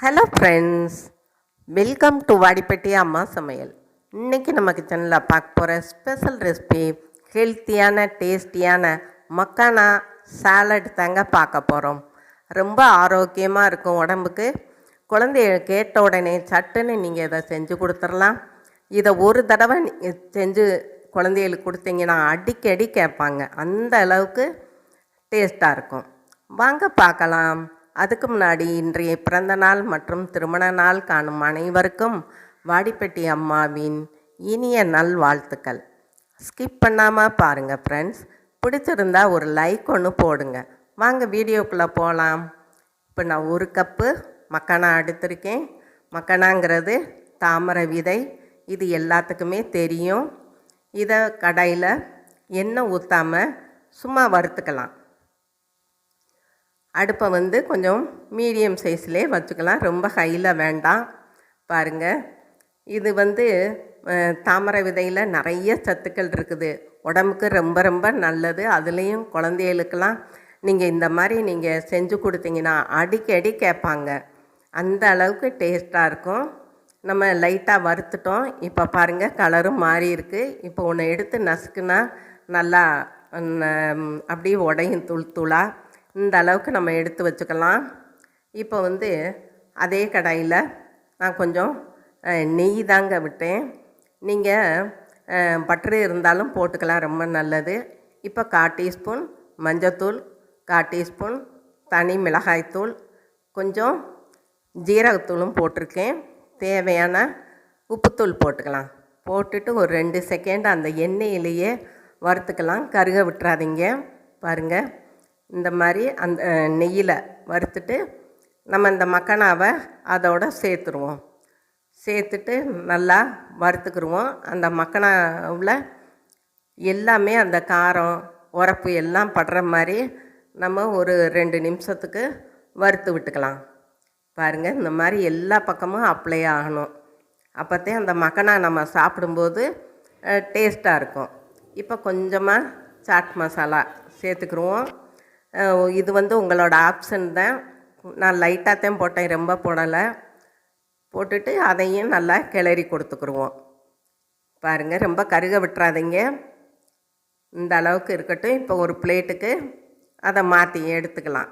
Hello friends welcome to Vadipatti அம்மா சமையல் இன்றைக்கி நம்ம கிச்சனில் பார்க்க போகிற ஸ்பெஷல் ரெசிபி ஹெல்த்தியான டேஸ்டியான மக்கானா சாலட் தாங்க பார்க்க போகிறோம் ரொம்ப ஆரோக்கியமாக இருக்கும் உடம்புக்கு. குழந்தைய கேட்ட உடனே சட்டுன்னு நீங்கள் இதை செஞ்சு கொடுத்துடலாம். இதை ஒரு தடவை செஞ்சு குழந்தைகளுக்கு கொடுத்தீங்கன்னா அடிக்கடி கேட்பாங்க. அந்த அளவுக்கு டேஸ்ட்டாக இருக்கும். வாங்க பார்க்கலாம். அதுக்கு முன்னாடி இன்றைய பிறந்த நாள் மற்றும் திருமண நாள் காணும் அனைவருக்கும் வாடிப்பட்டி அம்மாவின் இனிய நல் வாழ்த்துக்கள் ஸ்கிப் பண்ணாமல் பாருங்கள் ஃப்ரெண்ட்ஸ் பிடிச்சிருந்தா ஒரு லைக் ஒன்று போடுங்க. வாங்க வீடியோக்குள்ளே போகலாம் இப்போ நான் ஒரு கப்பு மக்கானா எடுத்திருக்கேன். மக்கானாங்கிறது தாமரை விதை. இது எல்லாத்துக்குமே தெரியும். இதை கடையில் எண்ணெய் ஊற்றாமல் சும்மா வறுத்துக்கலாம். அடுப்பை வந்து கொஞ்சம் மீடியம் சைஸ்லேயே வச்சுக்கலாம். ரொம்ப ஹையில் வேண்டாம். பாருங்கள் இது வந்து தாமரை விதையில் நிறைய சத்துக்கள் இருக்குது. உடம்புக்கு ரொம்ப ரொம்ப நல்லது. அதுலேயும் குழந்தைகளுக்கெல்லாம் நீங்கள் இந்த மாதிரி நீங்கள் செஞ்சு கொடுத்தீங்கன்னா அடிக்கடி கேட்பாங்க. அந்த அளவுக்கு டேஸ்ட்டாக இருக்கும். நம்ம லைட்டாக வறுத்துட்டோம். இப்போ பாருங்கள் கலரும் மாறி இருக்குது இப்போ ஒன்று எடுத்து நசுக்குனா நல்லா அப்படியே உடையும் தூள் தூளாக இந்த அளவுக்கு நம்ம எடுத்து வச்சுக்கலாம். இப்போ வந்து அதே கடாயில் நான் கொஞ்சம் நெய் தாங்க விட்டேன். நீங்கள் பட்டர் இருந்தாலும் போட்டுக்கலாம் ரொம்ப நல்லது. இப்போ கால் டீஸ்பூன் மஞ்சத்தூள் கால் டீஸ்பூன் தனி மிளகாய்த்தூள் கொஞ்சம் ஜீரகத்தூளும் போட்டிருக்கேன். தேவையான உப்புத்தூள் போட்டுக்கலாம். போட்டுட்டு ஒரு ரெண்டு செகண்ட் அந்த எண்ணெயிலேயே வறுத்துக்கலாம். கருக விட்டுறாதீங்க. பாருங்கள் இந்த மாதிரி அந்த நெய்யில் வறுத்துட்டு நம்ம இந்த மக்கனாவை அதோட சேர்த்துருவோம். சேர்த்துட்டு நல்லா வறுத்துக்கிடுவோம் அந்த மக்கனாவில் எல்லாமே அந்த காரம் உரப்பு எல்லாம் படுற மாதிரி நம்ம ஒரு ரெண்டு நிமிஷத்துக்கு வறுத்து விட்டுக்கலாம். பாருங்கள் இந்த மாதிரி எல்லா பக்கமும் அப்ளை ஆகணும். அப்போத்தே அந்த மக்கனா நம்ம சாப்பிடும்போது டேஸ்ட்டாக இருக்கும். இப்போ கொஞ்சமாக சாட் மசாலா சேர்த்துக்கிடுவோம் இது வந்து உங்களோட ஆப்ஷன் தான். நான் லைட்டாக தான் போட்டேன் ரொம்ப போடலை. போட்டுட்டு அதையும் நல்லா கிளறி கொடுத்துக்குருவோம். பாருங்கள் ரொம்ப கருக விட்டுறாதீங்க. இந்த அளவுக்கு இருக்கட்டும். இப்போ ஒரு பிளேட்டுக்கு அதை மாற்றி எடுத்துக்கலாம்.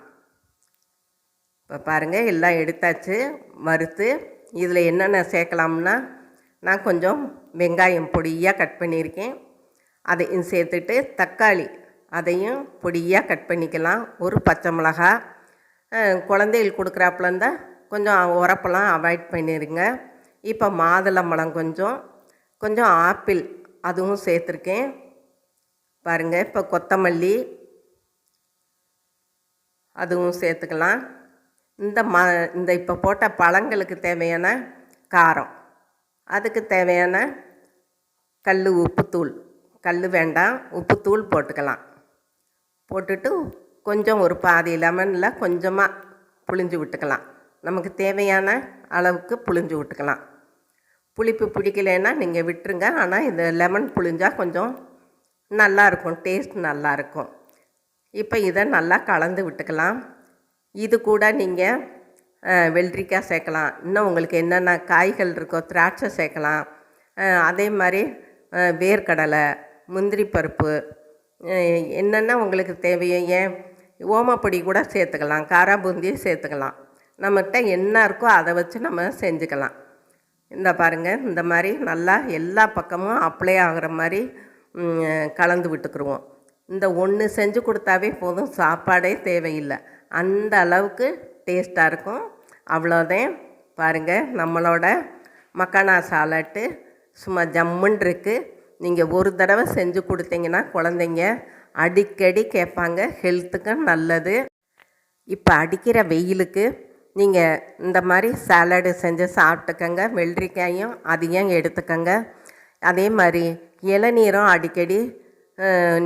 இப்போ பாருங்கள் எல்லாம் எடுத்தாச்சு. வறுத்து இதில் என்னென்ன சேர்க்கலாம்னா நான் கொஞ்சம் வெங்காயம் பொடியாக கட் பண்ணியிருக்கேன். அதையும் சேர்த்துட்டு தக்காளி அதையும் பொடியாக கட் பண்ணிக்கலாம். ஒரு பச்சை மிளகா. குழந்தைகள் கொடுக்குறாப்புல இருந்தால் கொஞ்சம் உரப்பெல்லாம் அவாய்ட் பண்ணிடுங்க இப்போ மாதுளம்பழம் கொஞ்சம். கொஞ்சம் ஆப்பிள் அதுவும் சேர்த்துருக்கேன். பாருங்கள் இப்போ கொத்தமல்லி அதுவும் சேர்த்துக்கலாம். இந்த ம இந்த இப்போ போட்ட பழங்களுக்கு தேவையான காரம். அதுக்கு தேவையான கல் உப்புத்தூள். கல் வேண்டாம் உப்புத்தூள் போட்டுக்கலாம். போட்டுட்டு கொஞ்சம் ஒரு பாதி லெமனில் கொஞ்சமாக புளிஞ்சு விட்டுக்கலாம். நமக்கு தேவையான அளவுக்கு புளிஞ்சு விட்டுக்கலாம். புளிப்பு பிடிக்கலைன்னா நீங்கள் விட்டுருங்க. ஆனால் இந்த லெமன் புளிஞ்சால் கொஞ்சம் நல்லாயிருக்கும். டேஸ்ட் நல்லாயிருக்கும். இப்போ இதை நல்லா கலந்து விட்டுக்கலாம். இது கூட நீங்கள் வெள்ளரிக்காய் சேர்க்கலாம். இன்னும் உங்களுக்கு என்னென்ன காய்கள் இருக்கோ திராட்சை சேர்க்கலாம். அதே மாதிரி வேர்க்கடலை முந்திரி பருப்பு என்னென்ன உங்களுக்கு தேவையோ ஏன்? ஓமப்பொடி கூட சேர்த்துக்கலாம் காரா பூந்தியும் சேர்த்துக்கலாம். நம்மகிட்ட என்ன இருக்கோ அதை வச்சு நம்ம செஞ்சுக்கலாம். இந்த பாருங்கள் இந்த மாதிரி நல்லா எல்லா பக்கமும் அப்ளை ஆகுற மாதிரி கலந்து விட்டுக்குருவோம். இந்த ஒன்று செஞ்சு கொடுத்தாவே போதும் சாப்பாடே தேவையில்லை. அந்த அளவுக்கு டேஸ்ட்டாக இருக்கும். அவ்வளோதான் பாருங்கள் நம்மளோட மக்கானா சாலட்டு சும்மா ஜம்முன் இருக்குது நீங்கள் ஒரு தடவை செஞ்சு கொடுத்தீங்கன்னா குழந்தைங்க அடிக்கடி கேட்பாங்க ஹெல்த்துக்கும் நல்லது. இப்போ அடிக்கிற வெயிலுக்கு நீங்கள் இந்த மாதிரி சாலடு செஞ்சு சாப்பிட்டுக்கங்க வெள்ளரிக்காயும் அதையும் எடுத்துக்கங்க. அதே மாதிரி இளநீரும் அடிக்கடி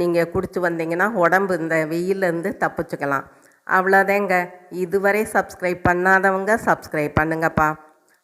நீங்கள் குடிச்சு வந்தீங்கன்னா உடம்பு இந்த வெயிலேருந்து தப்பிச்சுக்கலாம். அவ்வளோதாங்க இதுவரை சப்ஸ்கிரைப் பண்ணாதவங்க சப்ஸ்கிரைப் பண்ணுங்கப்பா.